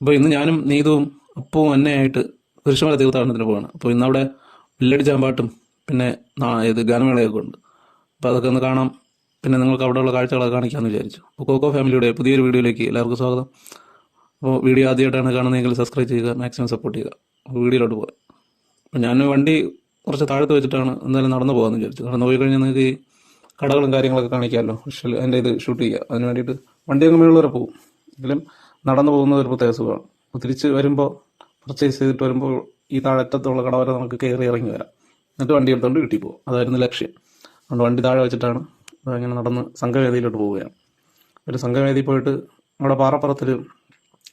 അപ്പോൾ ഇന്ന് ഞാനും നീതുവും അപ്പവും അന്നയായിട്ട് കുരിശുമല തീർത്ഥാടനത്തിന് പോവാണ്. അപ്പോൾ ഇന്ന് അവിടെ വില്ലടിച്ചാമ്പാട്ടും പിന്നെ ഇത് ഗാനമേളയൊക്കെ ഉണ്ട്. അപ്പോൾ അതൊക്കെ ഒന്ന് കാണാം. പിന്നെ നിങ്ങൾക്ക് അവിടെയുള്ള കാഴ്ചകളൊക്കെ കാണിക്കാമെന്ന് വിചാരിച്ചു. അപ്പോൾ കോക്കോ ഫാമിലിയുടെ പുതിയൊരു വീഡിയോയിലേക്ക് എല്ലാവർക്കും സ്വാഗതം. അപ്പോൾ വീഡിയോ ആദ്യമായിട്ടാണ് കാണുന്നതെങ്കിൽ സബ്സ്ക്രൈബ് ചെയ്യുക മാക്സിമം സപ്പോർട്ട് ചെയ്യുക. വീഡിയോയിലോട്ട് പോകാം. അപ്പോൾ ഞാൻ വണ്ടി കുറച്ച് താഴത്ത് വെച്ചിട്ടാണ് എന്തായാലും നടന്നു പോകാമെന്ന് വിചാരിച്ചു. നടന്നു പോയി കഴിഞ്ഞാൽ നിങ്ങൾക്ക് ഈ കടകളും കാര്യങ്ങളൊക്കെ കാണിക്കാമല്ലോ. അതിന്റെ ഇത് ഷൂട്ട് ചെയ്യുക അതിന് വേണ്ടിയിട്ട് വണ്ടി അങ്ങ് പോകും. എങ്കിലും നടന്നു പോകുന്നത് ഒരു പ്രത്യേക സുഖമാണ്. അപ്പോൾ തിരിച്ച് വരുമ്പോൾ പർച്ചേസ് ചെയ്തിട്ട് വരുമ്പോൾ ഈ താഴറ്റത്തുള്ള കട വരെ നമുക്ക് കയറി ഇറങ്ങി വരാം. എന്നിട്ട് വണ്ടി എടുത്തുകൊണ്ട് വീട്ടിൽ പോകും. അതായിരുന്നു ലക്ഷ്യം. അതുകൊണ്ട് വണ്ടി താഴെ വെച്ചിട്ടാണ് അങ്ങനെ നടന്ന് സംഘവേദിയിലോട്ട് പോവുകയാണ്. ഒരു സംഘവേദി പോയിട്ട് നമ്മുടെ പാറപ്പുറത്തൊരു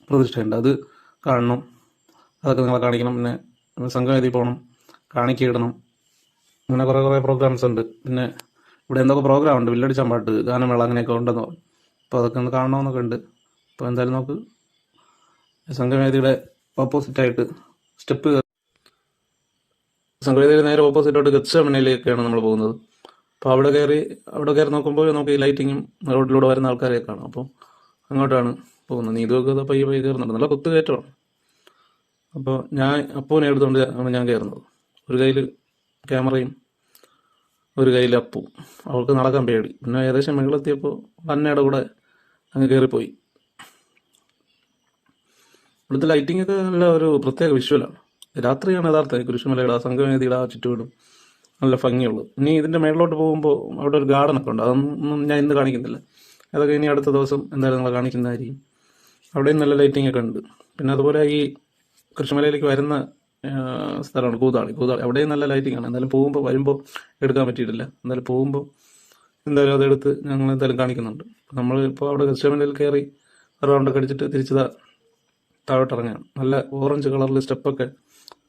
പ്രതിഷ്ഠയുണ്ട്. അത് കാണണം. അതൊക്കെ നിങ്ങളെ കാണിക്കണം. പിന്നെ സംഘവേദി പോകണം. കാണിക്കയിടണം. അങ്ങനെ കുറേ കുറേ പ്രോഗ്രാംസ് ഉണ്ട്. പിന്നെ ഇവിടെ എന്തൊക്കെ പ്രോഗ്രാം ഉണ്ട്? വില്ലടിച്ചാമ്പാട്ട് ഗാനമേള അങ്ങനെയൊക്കെ ഉണ്ടെന്ന് പറഞ്ഞു. അപ്പോൾ അതൊക്കെ ഒന്ന് കാണണമെന്നൊക്കെ ഉണ്ട്. അപ്പോൾ എന്തായാലും നമുക്ക് സംഘവേദിയുടെ ഓപ്പോസിറ്റായിട്ട് സ്റ്റെപ്പ് സംഘവേദിയുടെ നേരെ ഓപ്പോസിറ്റായിട്ട് ഗച്ചമണയിലേക്കാണ് നമ്മൾ പോകുന്നത്. അപ്പോൾ അവിടെ കയറി അവിടെ കയറി നോക്കുമ്പോൾ നമുക്ക് ഈ ലൈറ്റിങ്ങും റോഡിലൂടെ വരുന്ന ആൾക്കാരെ കാണാം. അപ്പോൾ അങ്ങോട്ടാണ് പോകുന്നത്. നീതുവൊക്കെ പയ്യെ പയ്യെ കയറുന്നുണ്ട്. നല്ല കുത്തുകയറ്റമാണ് അപ്പോൾ ഞാൻ അപ്പൂനെ എടുത്തുകൊണ്ട് ഞാൻ കയറുന്നത്. ഒരു കയ്യിൽ ക്യാമറയും ഒരു കയ്യിൽ അപ്പു. അവൾക്ക് നടക്കാൻ പേടി. പിന്നെ ഏകദേശം മുകളിലെത്തിയപ്പോൾ അന്നയുടെ കൂടെ അങ്ങ് കയറിപ്പോയി. ഇവിടുത്തെ ലൈറ്റിംഗ് ഒക്കെ നല്ല ഒരു പ്രത്യേക വിഷ്വലാണ് രാത്രിയാണ് യഥാർത്ഥ കുരിശുമലയുടെ ആ സംഘവേദിയുടെ ആ ചുറ്റുപാടും നല്ല ഭംഗിയുള്ളത്. ഇനി ഇതിന്റെ മേളിലോട്ട് പോകുമ്പോൾ അവിടെ ഒരു ഗാർഡൻ ഒക്കെ ഉണ്ട്. അതൊന്നും ഞാൻ ഇന്ന് കാണിക്കുന്നില്ല. അതൊക്കെ ഇനി അടുത്ത ദിവസം എന്തായാലും നിങ്ങൾ കാണിക്കുന്നതായിരിക്കും. അവിടെയും നല്ല ലൈറ്റിംഗ് ഒക്കെ ഉണ്ട്. പിന്നെ അതുപോലെ ഈ കൃഷിമലയിലേക്ക് വരുന്ന സ്ഥലമാണ് കൂതാളി. കൂതാളി അവിടെയും നല്ല ലൈറ്റിംഗ് ആണ്. എന്തായാലും പോകുമ്പോൾ വരുമ്പോൾ എടുക്കാൻ പറ്റിയിട്ടില്ല. എന്തായാലും പോകുമ്പോൾ എന്തായാലും അതെടുത്ത് ഞങ്ങൾ എന്തായാലും കാണിക്കുന്നുണ്ട്. നമ്മൾ ഇപ്പോൾ അവിടെ കൃഷിമലയിൽ കയറി റൗണ്ടൊക്കെ അടിച്ചിട്ട് തിരിച്ച് ദാ താഴോട്ട് നല്ല ഓറഞ്ച് കളറിൽ സ്റ്റെപ്പൊക്കെ.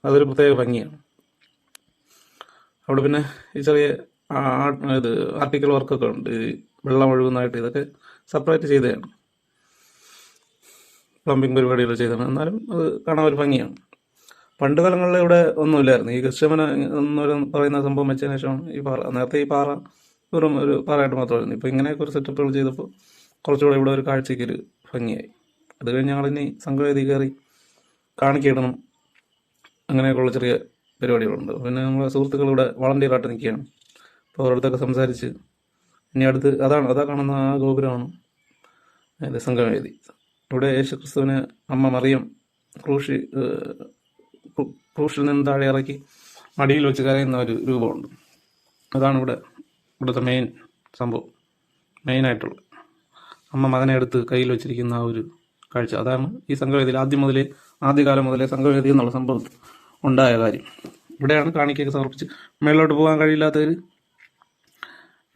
അതൊരു പ്രത്യേക ഭംഗിയാണ്. അവിടെ പിന്നെ ഈ ചെറിയ ഇത് ആർട്ടിക്കൽ വർക്കൊക്കെ ഉണ്ട്. ഈ വെള്ളം ഒഴുകുന്നതായിട്ട് ഇതൊക്കെ സെപ്പറേറ്റ് ചെയ്തതാണ്. പ്ലംബിംഗ് പരിപാടികൾ ചെയ്തതാണ്. എന്നാലും അത് കാണാൻ ഒരു ഭംഗിയാണ്. പണ്ട് കാലങ്ങളിൽ ഇവിടെ ഒന്നുമില്ലായിരുന്നു. ഈ കൃഷ്യമന എന്നൊരു പറയുന്ന സംഭവം വെച്ചതിന് ശേഷമാണ് ഈ പാറ. നേരത്തെ ഈ പാറ വെറും ഒരു പാറയായിട്ട് മാത്രമായിരുന്നു. ഇപ്പോൾ ഇങ്ങനെയൊക്കെ ഒരു സെറ്റപ്പുകൾ ചെയ്തപ്പോൾ കുറച്ചുകൂടെ ഇവിടെ ഒരു കാഴ്ചയ്ക്ക് ഒരു ഭംഗിയായി. അത് കഴിഞ്ഞ് ഞങ്ങളിനി സംഘവേദി കയറി കാണിക്കിടണം അങ്ങനെയൊക്കെയുള്ള ചെറിയ പരിപാടികളുണ്ട്. പിന്നെ നമ്മളെ സുഹൃത്തുക്കൾ ഇവിടെ വളണ്ടിയറായിട്ട് നിൽക്കുകയാണ്. അപ്പോൾ അവരടുത്തൊക്കെ സംസാരിച്ച് ഇനി അടുത്ത് അതാണ് അതാ കാണുന്ന ആ ഗോപുരമാണ് അതിന്റെ സംഘവേദി. ഇവിടെ യേശു ക്രിസ്തുവിനെ അമ്മ മറിയം ക്രൂഷി ക്രൂഷിൽ നിന്ന് താഴെ ഇറക്കി മടിയിൽ വെച്ച് കരയുന്ന ഒരു രൂപമുണ്ട്. അതാണ് ഇവിടെ ഇവിടുത്തെ മെയിൻ സംഭവം മെയിനായിട്ടുള്ളത് അമ്മ മകനെ എടുത്ത് കയ്യിൽ വെച്ചിരിക്കുന്ന ആ ഒരു കാഴ്ച. അതാണ് ഈ സംഘവേദിയിൽ ആദ്യം മുതലേ ആദ്യകാലം മുതലേ സംഘവേദി എന്നുള്ള സംഭവം ഉണ്ടായ കാര്യം. ഇവിടെയാണ് കാണിക്കയൊക്കെ സമർപ്പിച്ച് മേളിലോട്ട് പോകാൻ കഴിയില്ലാത്തവർ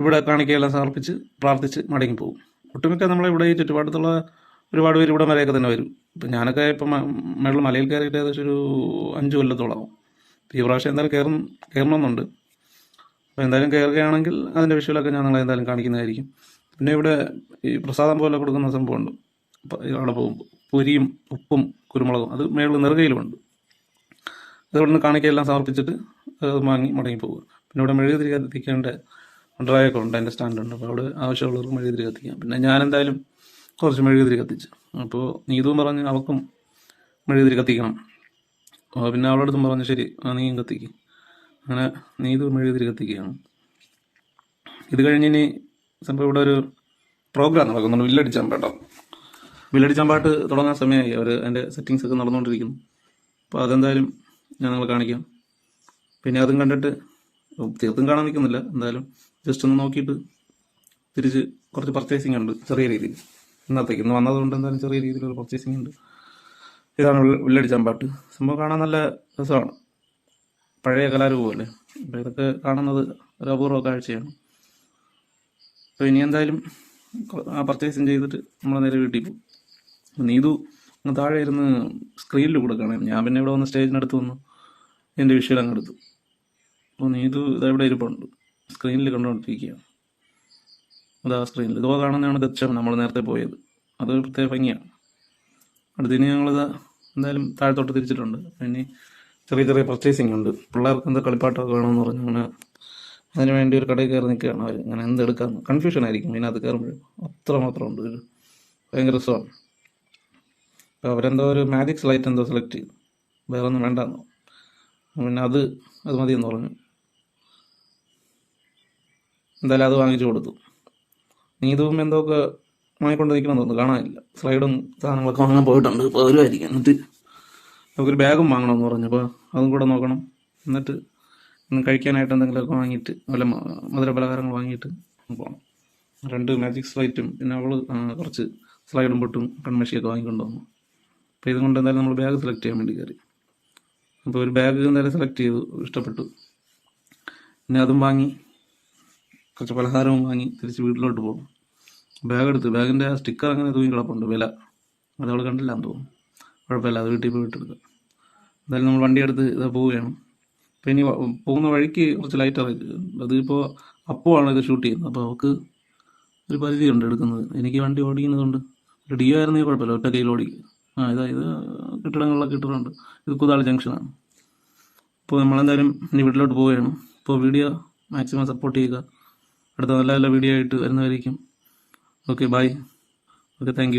ഇവിടെ കാണിക്കയെല്ലാം സമർപ്പിച്ച് പ്രാർത്ഥിച്ച് മടങ്ങി പോകും ഒട്ടുമിക്ക നമ്മളെ ഇവിടെ ഈ ചുറ്റുപാടത്തുള്ള ഒരുപാട് പേര് ഇവിടെ വരെയൊക്കെ തന്നെ വരും. ഇപ്പം ഞാനൊക്കെ ഇപ്പം മേളിൽ മലയിൽ കയറിയിട്ട് ഏകദേശം ഒരു അഞ്ച് കൊല്ലത്തോളാവും. ഈ പ്രാവശ്യം എന്തായാലും കയറും കയറണമെന്നുണ്ട്. അപ്പോൾ എന്തായാലും കയറുകയാണെങ്കിൽ അതിന്റെ വിഷ്വലൊക്കെ ഞാൻ നിങ്ങളെ എന്തായാലും കാണിക്കുന്നതായിരിക്കും. പിന്നെ ഇവിടെ ഈ പ്രസാദം പോലെ കൊടുക്കുന്ന സംഭവമുണ്ട്. അവിടെ പോകുമ്പോൾ പൊരിയും ഉപ്പും കുരുമുളകും അത് മേളിൽ നെറുകയിലുമുണ്ട്. അതുകൊണ്ട് നിന്ന് കാണിക്കയെല്ലാം സമർപ്പിച്ചിട്ട് അത് വാങ്ങി മടങ്ങി പോകുക പിന്നെ ഇവിടെ മെഴുകുതിരി കത്തിക്കേണ്ട ഡ്രൈവൊക്കെ ഉണ്ട് അതിന്റെ സ്റ്റാൻഡുണ്ട്. അപ്പോൾ അവിടെ ആവശ്യമുള്ളവർക്ക് മെഴുകുതിരി കത്തിക്കാം. പിന്നെ ഞാൻ എന്തായാലും കുറച്ച് മെഴുകുതിരി കത്തിച്ചു. അപ്പോൾ നീതും പറഞ്ഞ് അവൾക്കും മെഴുകുതിരി കത്തിക്കണം. പിന്നെ അവളുടെ അടുത്തും പറഞ്ഞു ശരി നീയും കത്തിക്ക്. അങ്ങനെ നീതു മെഴുകുതിരി കത്തിക്കുകയാണ്. ഇത് കഴിഞ്ഞ് ഇനി സംഭവം ഇവിടെ ഒരു പ്രോഗ്രാം നടക്കുന്നുണ്ട് വില്ലടിച്ചാമ്പാട്ടം വില്ലടിച്ചാമ്പാട്ട് തുടങ്ങാൻ സമയമായി. അവർ അതിന്റെ സെറ്റിങ്സ് ഒക്കെ നടന്നുകൊണ്ടിരിക്കുന്നു. അപ്പോൾ അതെന്തായാലും ഞാൻ നിങ്ങളെ കാണിക്കാം. പിന്നെ അതും കണ്ടിട്ട് തീർത്തും കാണാൻ നിൽക്കുന്നില്ല. എന്തായാലും ജസ്റ്റ് ഒന്ന് നോക്കിയിട്ട് തിരിച്ച് കുറച്ച് പർച്ചേസിങ് ഉണ്ട് ചെറിയ രീതിയിൽ. ഇന്നത്തേക്ക് ഇന്ന് വന്നതുകൊണ്ട് എന്തായാലും ചെറിയ രീതിയിലൊരു പർച്ചേസിങ് ഉണ്ട്. ഇതാണ് ഉള്ളടിച്ചാൻ പാട്ട്. സംഭവം കാണാൻ നല്ല രസമാണ്. പഴയ കലാരൂപമല്ലേ? അപ്പോൾ ഇതൊക്കെ കാണുന്നത് ഒരു അപൂർവ കാഴ്ചയാണ്. അപ്പോൾ ഇനി എന്തായാലും ആ പർച്ചേസിങ് ചെയ്തിട്ട് നമ്മൾ നേരെ വീട്ടിൽ പോകും. നീതു താഴെ ഇരുന്ന് സ്ക്രീനിൽ കൊടുക്കുകയാണ് ഞാൻ പിന്നെ ഇവിടെ വന്ന് സ്റ്റേജിനടുത്ത് വന്നു. എന്റെ വിഷയം അങ്ങ് എടുത്തു. അപ്പോൾ നീതു ഇതെവിടെ ഇരിപ്പുണ്ട്. സ്ക്രീനിൽ കണ്ടുകൊണ്ടിരിക്കുകയാണ് അതാ സ്ക്രീനിൽ ഇതോ കാണുന്നതാണ് ഗച്ചം നമ്മൾ നേരത്തെ പോയത്. അത് പ്രത്യേക ഭംഗിയാണ്. അടുത്തിന് ഞങ്ങളിത് എന്തായാലും താഴത്തോട്ട് തിരിച്ചിട്ടുണ്ട്. പിന്നെ ചെറിയ ചെറിയ പർച്ചേസിങ് ഉണ്ട്. പിള്ളേർക്ക് എന്താ കളിപ്പാട്ടമൊക്കെ വേണമെന്ന് പറഞ്ഞു അങ്ങനെ അതിന് വേണ്ടി ഒരു കടയിൽ കയറി നിൽക്കുകയാണ് അവർ അങ്ങനെ എന്തെടുക്കാം കൺഫ്യൂഷൻ ആയിരിക്കും. ഇതിനകത്ത് കയറുമ്പോഴും. അത്ര മാത്രമുണ്ട് ഒരു ഭയങ്കര രസമാണ്. അപ്പോൾ അവരെന്തോ ഒരു മാജിക് സ്ലൈറ്റ് എന്തോ സെലക്ട് ചെയ്തു. വേറെ ഒന്നും വേണ്ടെന്നോ പിന്നെ അത് അത് മതിയെന്ന് പറഞ്ഞു. എന്തായാലും അത് വാങ്ങിച്ചു കൊടുത്തു. നീ ഇതും എന്തൊക്കെ വാങ്ങിക്കൊണ്ട് നിൽക്കണം തോന്നുന്നു. കാണാനില്ല. സ്ലൈഡും സാധനങ്ങളൊക്കെ വാങ്ങാൻ പോയിട്ടുണ്ട്. അപ്പോൾ അവരുമായിരിക്കും എന്നിട്ട് നമുക്കൊരു ബാഗും വാങ്ങണമെന്ന് പറഞ്ഞു. അപ്പോൾ അതും കൂടെ നോക്കണം. എന്നിട്ട് ഇന്ന് കഴിക്കാനായിട്ട് എന്തെങ്കിലുമൊക്കെ വാങ്ങിയിട്ട് വല്ല മധുര പലഹാരങ്ങൾ വാങ്ങിയിട്ട് പോകണം രണ്ട് മാജിക് സ്ലൈറ്റും പിന്നെ അവൾ കുറച്ച് സ്ലൈഡും പൊട്ടും കൺമഷിയൊക്കെ വാങ്ങിക്കൊണ്ട് വന്നു. അപ്പോൾ ഇതുകൊണ്ട് എന്തായാലും നമ്മൾ ബാഗ് സെലക്ട് ചെയ്യാൻ വേണ്ടി കയറി അപ്പോൾ ഒരു ബാഗ് എന്തായാലും സെലക്ട് ചെയ്തു ഇഷ്ടപ്പെട്ടു. പിന്നെ അതും വാങ്ങി കുറച്ച് പലഹാരവും വാങ്ങി തിരിച്ച് വീട്ടിലോട്ട് പോകും. ബാഗ് എടുത്ത്. ബാഗിന്റെ ആ സ്റ്റിക്കർ അങ്ങനെ തൂങ്ങി കിടപ്പുണ്ട് വില. അത് അവൾ കണ്ടില്ല എന്ന് തോന്നുന്നു. കുഴപ്പമില്ല അത് വീട്ടിൽ പോയി എടുക്കാം എന്തായാലും നമ്മൾ വണ്ടി എടുത്ത് ഇതാ പോവുകയാണ്. അപ്പോൾ ഇനി പോകുന്ന വഴിക്ക് കുറച്ച് ലൈറ്റ് ഇറക്കി അതിപ്പോൾ അപ്പോഴാണ് ഇത് ഷൂട്ട് ചെയ്യുന്നത്. അപ്പോൾ അവൾക്ക് ഒരു പരിധിയുണ്ട് എടുക്കുന്നത്. എനിക്ക് വണ്ടി ഓടിക്കുന്നതുകൊണ്ട്. ഒരു ഡിയോ ആയിരുന്നെങ്കിൽ കുഴപ്പമില്ല ഒറ്റ കയ്യിൽ ഓടിക്കുക ആ ഇതാ ഇത് കെട്ടിടങ്ങളിലൊക്കെ ഇട്ടിട്ടുണ്ട്. ഇത് കുതാളി ജംഗ്ഷനാണ് ഇപ്പോൾ നമ്മളെന്തായാലും ഇനി വീട്ടിലോട്ട് പോവുകയാണ്. ഇപ്പോൾ വീഡിയോ മാക്സിമം സപ്പോർട്ട് ചെയ്യുക. അടുത്ത നല്ല നല്ല വീഡിയോ ആയിട്ട് വരുന്നവരേക്കും. Okay bye okay thank